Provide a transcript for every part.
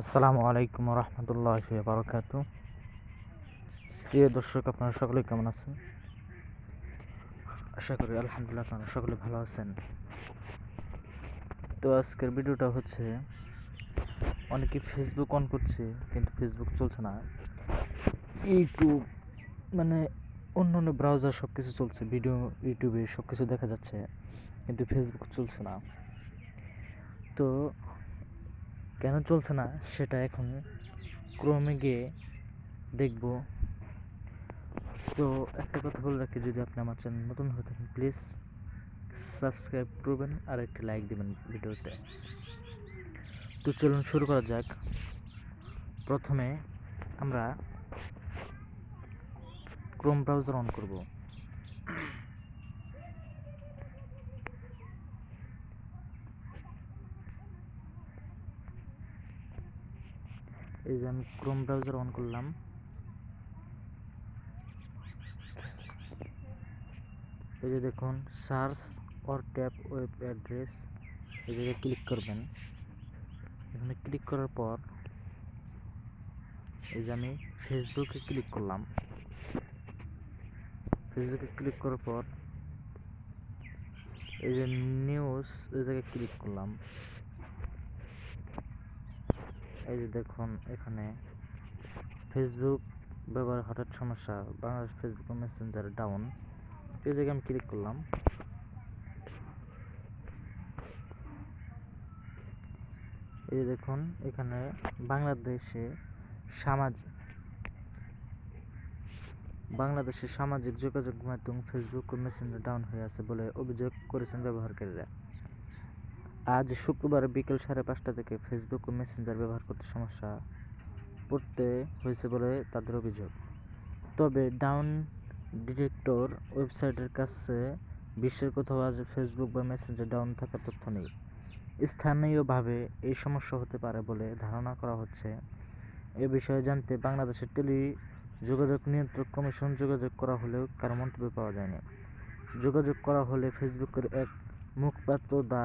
আসসালামু আলাইকুম রহমতুল্লাহ বারকাত প্রিয় দর্শক, আপনারা সকলে কেমন আছেন? আশা করি আলহামদুলিল্লাহ আপনারা সকলে ভালো আছেন। তো আজকের ভিডিওটা হচ্ছে, অনেকে ফেসবুক অন করছে, কিন্তু ফেসবুক চলছে না। ইউটিউব মানে অন্য অন্য ব্রাউজার সব কিছু চলছে ভিডিও ইউটিউবে সব কিছু দেখা যাচ্ছে, কিন্তু ফেসবুক চলছে না। তো কেন চলছে না সেটা এখন ক্রমে গিয়ে দেখব। তো একটা কথা বলে রাখি, যদি আপনি আমার চ্যানেল নতুন হয়ে থাকেন প্লিজ সাবস্ক্রাইব করবেন আর একটি লাইক দেবেন ভিডিওতে। তো চলুন শুরু করা যাক। প্রথমে আমরা ক্রোম ব্রাউজার অন করব। এই যে আমি ক্রোম ব্রাউজার অন করলাম। এই যে দেখুন search or tap web address এই জায়গায় ক্লিক করবেন। এখানে ক্লিক করার পর এই যে আমি ফেসবুকে ক্লিক করলাম। ফেসবুকে ক্লিক করার পর এই যে নিউজ এই জায়গায় ক্লিক করলাম। এই যে দেখুন, এখানে ফেসবুক ব্যবহার হঠাৎ সমস্যা, বাংলাদেশ ফেসবুক মেসেঞ্জার ডাউন এই জায়গায় আমি ক্লিক করলাম। এই দেখুন, এখানে বাংলাদেশে সামাজিক বাংলাদেশে সামাজিক যোগাযোগ মাধ্যম ফেসবুক ও মেসেঞ্জার ডাউন হয়ে আছে বলে অভিযোগ করেছেন ব্যবহারকারীরা। আজ শুক্রবার বিকেল সাড়ে পাঁচটা থেকে ফেসবুক ও মেসেঞ্জার ব্যবহার করতে সমস্যা পড়তে হয়েছে বলে তাদের অভিযোগ। তবে ডাউন ডিটেক্টর ওয়েবসাইটের কাছে বিশ্বের কোথাও আজ ফেসবুক বা মেসেঞ্জার ডাউন থাকার তথ্য নেই। স্থানীয়ভাবে এই সমস্যা হতে পারে বলে ধারণা করা হচ্ছে। এ বিষয়ে জানতে বাংলাদেশের টেলি যোগাযোগ নিয়ন্ত্রক কমিশন যোগাযোগ করা হলেও কারও মন্তব্য পাওয়া যায়নি। যোগাযোগ করা হলে ফেসবুকের এক মুখপাত্র দা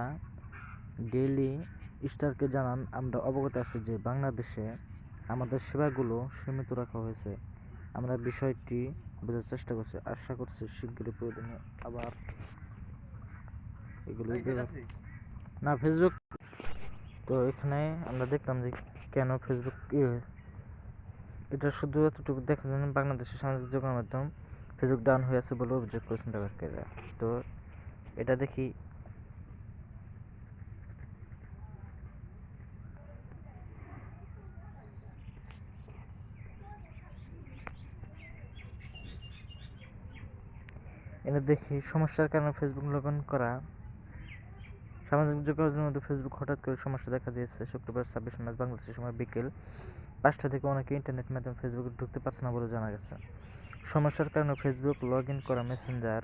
ডেইলি স্টারকে জানান আমরা অবগত আছি যে বাংলাদেশে আমাদের সেবাগুলো সীমিত রাখা হয়েছে। আমরা বিষয়টি বোঝার চেষ্টা করছি আশা করছি শীঘ্রই প্রয়োজনে আবার এগুলো না ফেসবুক তো এখানে আমরা দেখলাম যে কেন ফেসবুক এটা শুধু এতটুকু দেখার জন্য বাংলাদেশের সামাজিক যোগাযোগ মাধ্যম ফেসবুক ডাউন হয়ে আছে বলে অভিযোগ করেছেন ব্যবহারকারীরা। তো এটা দেখি এটা দেখি সমস্যার কারণে ফেসবুক লগ ইন করা। সামাজিক যোগাযোগের মধ্যে ফেসবুক হঠাৎ করে সমস্যা দেখা দিয়েছে। শুক্রবার ছাব্বিশ মার্চ, বাংলাদেশের সময় বিকেল পাঁচটা থেকে অনেকে ইন্টারনেট মাধ্যমে ফেসবুকে ঢুকতে পারছে না বলে জানা গেছে। সমস্যার কারণে ফেসবুক লগ ইন করা মেসেঞ্জার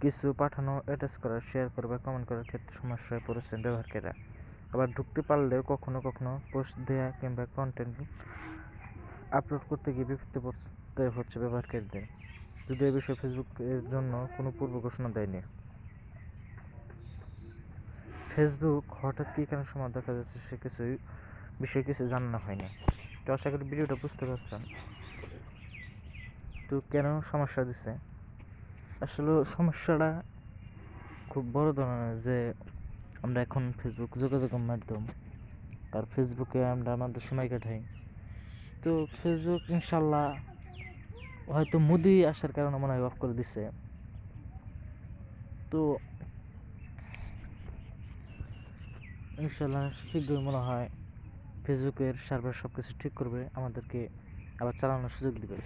কিছু পাঠানো অ্যাটাচ করা শেয়ার করা বা কমেন্ট করার ক্ষেত্রে সমস্যায় পড়েছেন ব্যবহারকারীরা। আবার ঢুকতে পারলেও কখনো কখনো পোস্ট দেওয়া কিংবা কন্টেন্ট আপলোড করতে গিয়ে বিপদে পড়তে হচ্ছে ব্যবহারকারীদের। যদি এ বিষয়ে ফেসবুক এর জন্য কোনো পূর্ব ঘোষণা দেয়নি। ফেসবুক হঠাৎ কী কেন সময় দেখা যাচ্ছে সে কিছুই বিষয়ে কিছু জানানো হয়নি। তো আশা করি ভিডিওটা বুঝতে পারছেন। তো কেন সমস্যা দিছে? আসলে সমস্যাটা খুব বড় ধরনের যে আমরা এখন ফেসবুক যোগাযোগের মাধ্যম আর ফেসবুকে আমরা আমাদের সময় কাটাই। তো ফেসবুক ইনশাল্লাহ হয়তো মুদি আসার কারণে মনে হয় অফ করে দিছে। তো ইনশাল্লাহ শীঘ্রই মনে হয় ফেসবুকের সার্ভার সব কিছু ঠিক করবে, আমাদেরকে আবার চালানোর সুযোগ দেবে।